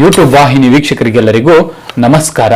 YouTube ವಾಹಿನಿ ವೀಕ್ಷಕರಿಗೆಲ್ಲರಿಗೂ ನಮಸ್ಕಾರ.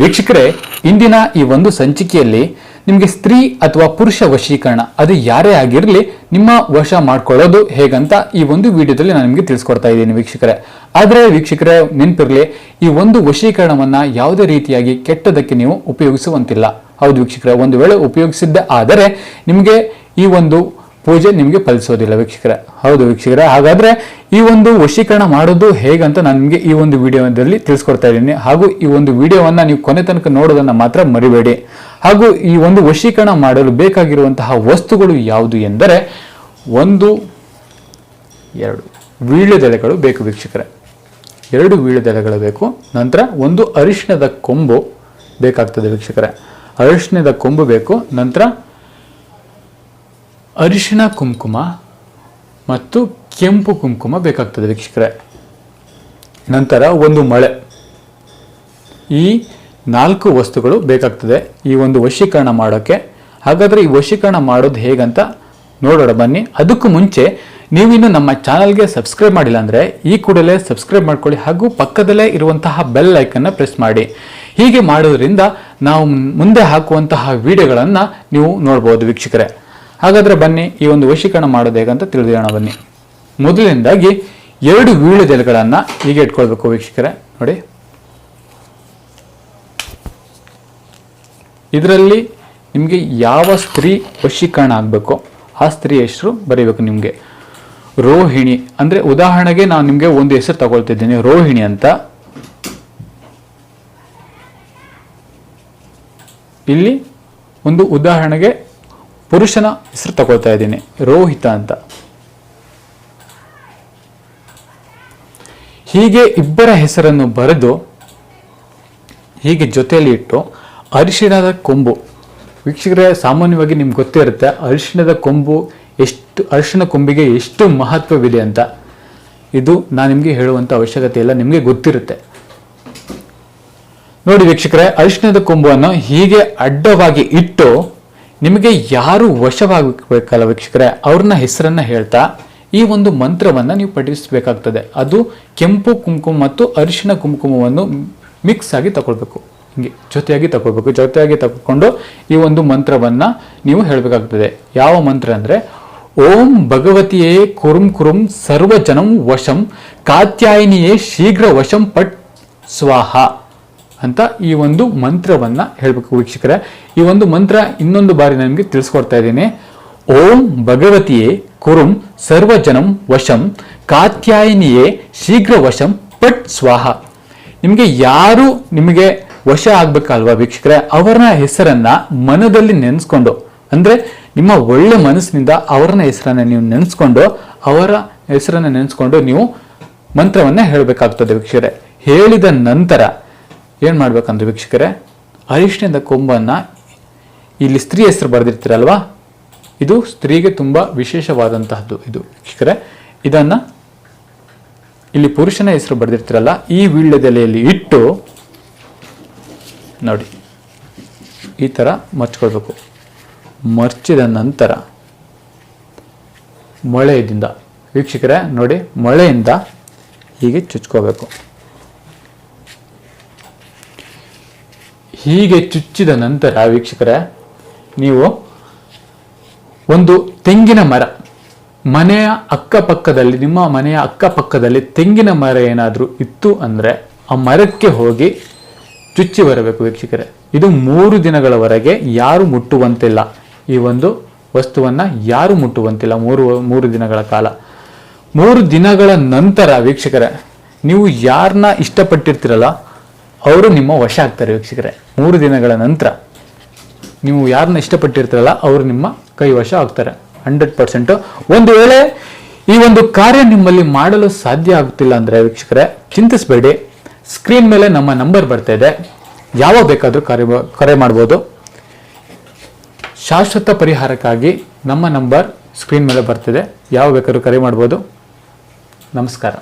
ವೀಕ್ಷಕರೇ, ಇಂದಿನ ಈ ಒಂದು ಸಂಚಿಕೆಯಲ್ಲಿ ನಿಮಗೆ ಸ್ತ್ರೀ ಅಥವಾ ಪುರುಷ ವಶೀಕರಣ, ಅದು ಯಾರೇ ಆಗಿರಲಿ ನಿಮ್ಮ ವಶ ಮಾಡ್ಕೊಳ್ಳೋದು ಹೇಗಂತ ಈ ಒಂದು ವಿಡಿಯೋದಲ್ಲಿ ನಾನು ನಿಮಗೆ ತಿಳಿಸ್ಕೊಡ್ತಾ ಇದ್ದೀನಿ ವೀಕ್ಷಕರೇ. ಆದರೆ ವೀಕ್ಷಕರೇ, ನೆನಪಿರಲಿ, ಈ ಒಂದು ವಶೀಕರಣವನ್ನು ಯಾವುದೇ ರೀತಿಯಾಗಿ ಕೆಟ್ಟದಕ್ಕೆ ನೀವು ಉಪಯೋಗಿಸುವಂತಿಲ್ಲ. ಹೌದು ವೀಕ್ಷಕರೇ, ಒಂದು ವೇಳೆ ಉಪಯೋಗಿಸಿದ್ದೆ ಆದರೆ ನಿಮಗೆ ಈ ಒಂದು ಪೂಜೆ ನಿಮಗೆ ಫಲಿಸೋದಿಲ್ಲ ವೀಕ್ಷಕರ. ಹೌದು ವೀಕ್ಷಕರ. ಹಾಗಾದ್ರೆ ಈ ಒಂದು ವಶೀಕರಣ ಮಾಡೋದು ಹೇಗಂತ ನಾನು ನಿಮಗೆ ಈ ಒಂದು ವಿಡಿಯೋದಲ್ಲಿ ತಿಳಿಸ್ಕೊಡ್ತಾ ಇದ್ದೀನಿ. ಹಾಗೂ ಈ ಒಂದು ವಿಡಿಯೋವನ್ನ ನೀವು ಕೊನೆ ತನಕ ನೋಡೋದನ್ನ ಮಾತ್ರ ಮರಿಬೇಡಿ. ಹಾಗೂ ಈ ಒಂದು ವಶೀಕರಣ ಮಾಡಲು ಬೇಕಾಗಿರುವಂತಹ ವಸ್ತುಗಳು ಯಾವುದು ಎಂದರೆ ಒಂದು, ಎರಡು ವೀಳ್ಯದೆಲೆಗಳು ಬೇಕು ವೀಕ್ಷಕರೇ. ಎರಡು ವೀಳ್ಯದೆಲೆಗಳು ಬೇಕು. ನಂತರ ಒಂದು ಅರಿಶಿಣದ ಕೊಂಬು ಬೇಕಾಗ್ತದೆ ವೀಕ್ಷಕರೇ. ಅರಿಶಿಣದ ಕೊಂಬು ಬೇಕು. ನಂತರ ಅರಿಶಿಣ ಕುಂಕುಮ ಮತ್ತು ಕೆಂಪು ಕುಂಕುಮ ಬೇಕಾಗ್ತದೆ ವೀಕ್ಷಕರೇ. ನಂತರ ಒಂದು ಮಳೆ. ಈ ನಾಲ್ಕು ವಸ್ತುಗಳು ಬೇಕಾಗ್ತದೆ ಈ ಒಂದು ವಶೀಕರಣ ಮಾಡೋಕ್ಕೆ. ಹಾಗಾದರೆ ಈ ವಶೀಕರಣ ಮಾಡೋದು ಹೇಗಂತ ನೋಡೋಣ ಬನ್ನಿ. ಅದಕ್ಕೂ ಮುಂಚೆ ನೀವಿನ್ನು ನಮ್ಮ ಚಾನಲ್ಗೆ ಸಬ್ಸ್ಕ್ರೈಬ್ ಮಾಡಿಲ್ಲ ಅಂದರೆ ಈ ಕೂಡಲೇ ಸಬ್ಸ್ಕ್ರೈಬ್ ಮಾಡ್ಕೊಳ್ಳಿ ಹಾಗೂ ಪಕ್ಕದಲ್ಲೇ ಇರುವಂತಹ ಬೆಲ್ ಐಕನ್ನ ಪ್ರೆಸ್ ಮಾಡಿ. ಹೀಗೆ ಮಾಡೋದ್ರಿಂದ ನಾವು ಮುಂದೆ ಹಾಕುವಂತಹ ವಿಡಿಯೋಗಳನ್ನು ನೀವು ನೋಡ್ಬೋದು ವೀಕ್ಷಕರೇ. ಹಾಗಾದ್ರೆ ಬನ್ನಿ, ಈ ಒಂದು ವಶೀಕರಣ ಮಾಡೋದು ಹೇಗಂತ ತಿಳಿದಿರೋಣ ಬನ್ನಿ. ಮೊದಲಿನಿಂದಾಗಿ ಎರಡು ವೀಳ್ಯದೆಲೆಗಳನ್ನು ಹೀಗೆ ಇಟ್ಕೊಳ್ಬೇಕು ವೀಕ್ಷಕರೇ, ನೋಡಿ. ಇದರಲ್ಲಿ ನಿಮಗೆ ಯಾವ ಸ್ತ್ರೀ ವಶೀಕರಣ ಆಗಬೇಕು ಆ ಸ್ತ್ರೀ ಹೆಸರು ಬರೀಬೇಕು ನಿಮಗೆ. ರೋಹಿಣಿ, ಅಂದರೆ ಉದಾಹರಣೆಗೆ ನಾನು ನಿಮಗೆ ಒಂದು ಹೆಸರು ತಗೊಳ್ತಿದ್ದೀನಿ, ರೋಹಿಣಿ ಅಂತ. ಇಲ್ಲಿ ಒಂದು ಉದಾಹರಣೆಗೆ ಪುರುಷನ ಹೆಸರು ತಗೊಳ್ತಾ ಇದ್ದೀನಿ, ರೋಹಿತ ಅಂತ. ಹೀಗೆ ಇಬ್ಬರ ಹೆಸರನ್ನು ಬರೆದು, ಹೀಗೆ ಜೊತೆಯಲ್ಲಿ ಇಟ್ಟು, ಅರಿಶಿಣದ ಕೊಂಬು. ವೀಕ್ಷಕರೇ, ಸಾಮಾನ್ಯವಾಗಿ ನಿಮ್ಗೆ ಗೊತ್ತಿರುತ್ತೆ ಅರಿಶಿಣದ ಕೊಂಬು ಎಷ್ಟು ಅರಿಶಿಣ ಕೊಂಬಿಗೆ ಎಷ್ಟು ಮಹತ್ವವಿದೆ ಅಂತ. ಇದು ನಾನು ನಿಮಗೆ ಹೇಳುವಂಥ ಅವಶ್ಯಕತೆ ಇಲ್ಲ, ನಿಮಗೆ ಗೊತ್ತಿರುತ್ತೆ. ನೋಡಿ ವೀಕ್ಷಕರೇ, ಅರಿಶಿಣದ ಕೊಂಬನ್ನು ಹೀಗೆ ಅಡ್ಡವಾಗಿ ಇಟ್ಟು ನಿಮಗೆ ಯಾರು ವಶವಾಗಬೇಕಲ್ಲ ವೀಕ್ಷಕರೇ? ಅವ್ರನ್ನ ಹೆಸರನ್ನ ಹೇಳ್ತಾ ಈ ಒಂದು ಮಂತ್ರವನ್ನ ನೀವು ಪಠಿಸಬೇಕಾಗ್ತದೆ. ಅದು ಕೆಂಪು ಕುಂಕುಮ ಮತ್ತು ಅರಿಶಿಣ ಕುಂಕುಮವನ್ನು ಮಿಕ್ಸ್ ಆಗಿ ತಗೊಳ್ಬೇಕು ಹಿಂಗೆ ಜೊತೆಯಾಗಿ ತಗೊಳ್ಬೇಕು ಜೊತೆಯಾಗಿ ತಗೊಂಡು ಈ ಒಂದು ಮಂತ್ರವನ್ನ ನೀವು ಹೇಳಬೇಕಾಗ್ತದೆ. ಯಾವ ಮಂತ್ರ ಅಂದ್ರೆ, ಓಂ ಭಗವತಿಯೇ ಕುರುಂ ಕುರುಂ ಸರ್ವಜನಂ ವಶಂ ಕಾತ್ಯಾಯಿನಿಯೇ ಶೀಘ್ರ ವಶಂ ಪಟ್ ಸ್ವಾಹ. ಅಂತ ಈ ಒಂದು ಮಂತ್ರವನ್ನ ಹೇಳ್ಬೇಕು ವೀಕ್ಷಕರೇ. ಈ ಒಂದು ಮಂತ್ರ ಇನ್ನೊಂದು ಬಾರಿ ನಿಮಗೆ ತಿಳಿಸ್ಕೊಡ್ತಾ ಇದ್ದೀನಿ. ಓಂ ಭಗವತಿಯೇ ಕುರುಂ ಸರ್ವಜನಂ ವಶಂ ಕಾತ್ಯಾಯಿನಿಯೇ ಶೀಘ್ರ ವಶಂ ಪಟ್ ಸ್ವಾಹ. ನಿಮಗೆ ಯಾರು ನಿಮಗೆ ವಶ ಆಗ್ಬೇಕಲ್ವಾ ವೀಕ್ಷಕರೇ? ಅವರ ಹೆಸರನ್ನ ಮನದಲ್ಲಿ ನೆನೆಸ್ಕೊಂಡು, ಅಂದ್ರೆ ನಿಮ್ಮ ಒಳ್ಳೆ ಮನಸ್ಸಿನಿಂದ ಅವರನ್ನ ಹೆಸರನ್ನ ನೀವು ನೆನೆಸ್ಕೊಂಡು, ಅವರ ಹೆಸರನ್ನ ನೆನೆಸ್ಕೊಂಡು ನೀವು ಮಂತ್ರವನ್ನ ಹೇಳಬೇಕಾಗ್ತದೆ ವೀಕ್ಷಕರೇ. ಹೇಳಿದ ನಂತರ ಏನ್ ಮಾಡ್ಬೇಕಂದ್ರೆ ವೀಕ್ಷಕರೇ ಅರಿಶಿಣದ ಕೊಂಬನ್ನ ಇಲ್ಲಿ ಸ್ತ್ರೀ ಹೆಸರು ಬರೆದಿರ್ತೀರಲ್ವಾ? ಇದು ಸ್ತ್ರೀಗೆ ತುಂಬ ವಿಶೇಷವಾದಂತಹದ್ದು ಇದು, ವೀಕ್ಷಕರೇ. ಇದನ್ನು ಇಲ್ಲಿ ಪುರುಷನ ಹೆಸರು ಬರೆದಿರ್ತೀರಲ್ಲ, ಈ ವೀಳ್ಯದೆಲೆಯಲ್ಲಿ ಇಟ್ಟು ನೋಡಿ, ಈ ಥರ ಮರ್ಚ್ಕೊಳ್ಬೇಕು. ಮರ್ಚಿದ ನಂತರ ಮೊಳೆಯಿಂದ, ವೀಕ್ಷಕರೇ, ನೋಡಿ, ಮೊಳೆಯಿಂದ ಹೀಗೆ ಚುಚ್ಕೋಬೇಕು. ಹೀಗೆ ಚುಚ್ಚಿದ ನಂತರ ವೀಕ್ಷಕರೇ, ನೀವು ಒಂದು ತೆಂಗಿನ ಮರ, ಮನೆಯ ಅಕ್ಕಪಕ್ಕದಲ್ಲಿ, ನಿಮ್ಮ ಮನೆಯ ಅಕ್ಕಪಕ್ಕದಲ್ಲಿ ತೆಂಗಿನ ಮರ ಏನಾದರೂ ಇತ್ತು ಅಂದರೆ ಆ ಮರಕ್ಕೆ ಹೋಗಿ ಚುಚ್ಚಿ ಬರಬೇಕು ವೀಕ್ಷಕರೇ. ಇದು ಮೂರು ದಿನಗಳವರೆಗೆ ಯಾರು ಮುಟ್ಟುವಂತಿಲ್ಲ. ಈ ಒಂದು ವಸ್ತುವನ್ನ ಯಾರು ಮುಟ್ಟುವಂತಿಲ್ಲ ಮೂರು ಮೂರು ದಿನಗಳ ಕಾಲ. ಮೂರು ದಿನಗಳ ನಂತರ ವೀಕ್ಷಕರೇ, ನೀವು ಯಾರನ್ನ ಇಷ್ಟಪಟ್ಟಿರ್ತೀರಲ್ಲ ಅವರು ನಿಮ್ಮ ವಶ ಆಗ್ತಾರೆ ವೀಕ್ಷಕರೇ. ಮೂರು ದಿನಗಳ ನಂತರ ನೀವು ಯಾರನ್ನ ಇಷ್ಟಪಟ್ಟಿರ್ತೀರಲ್ಲ ಅವರು ನಿಮ್ಮ ಕೈ ವಶ ಆಗ್ತಾರೆ. Hundred percent. ಒಂದು ವೇಳೆ ಈ ಒಂದು ಕಾರ್ಯ ನಿಮ್ಮಲ್ಲಿ ಮಾಡಲು ಸಾಧ್ಯ ಆಗುತ್ತಿಲ್ಲ ಅಂದ್ರೆ ವೀಕ್ಷಕರೇ, ಚಿಂತಿಸಬೇಡಿ. ಸ್ಕ್ರೀನ್ ಮೇಲೆ ನಮ್ಮ ನಂಬರ್ ಬರ್ತಾ ಇದೆ. ಯಾವಾಗ ಬೇಕಾದರೂ ಕರೆ ಕರೆ ಮಾಡ್ಬೋದು. ಶಾಶ್ವತ ಪರಿಹಾರಕ್ಕಾಗಿ ನಮ್ಮ ನಂಬರ್ ಸ್ಕ್ರೀನ್ ಮೇಲೆ ಬರ್ತಿದೆ. ಯಾವ ಬೇಕಾದ್ರೂ ಕರೆ ಮಾಡ್ಬೋದು. ನಮಸ್ಕಾರ.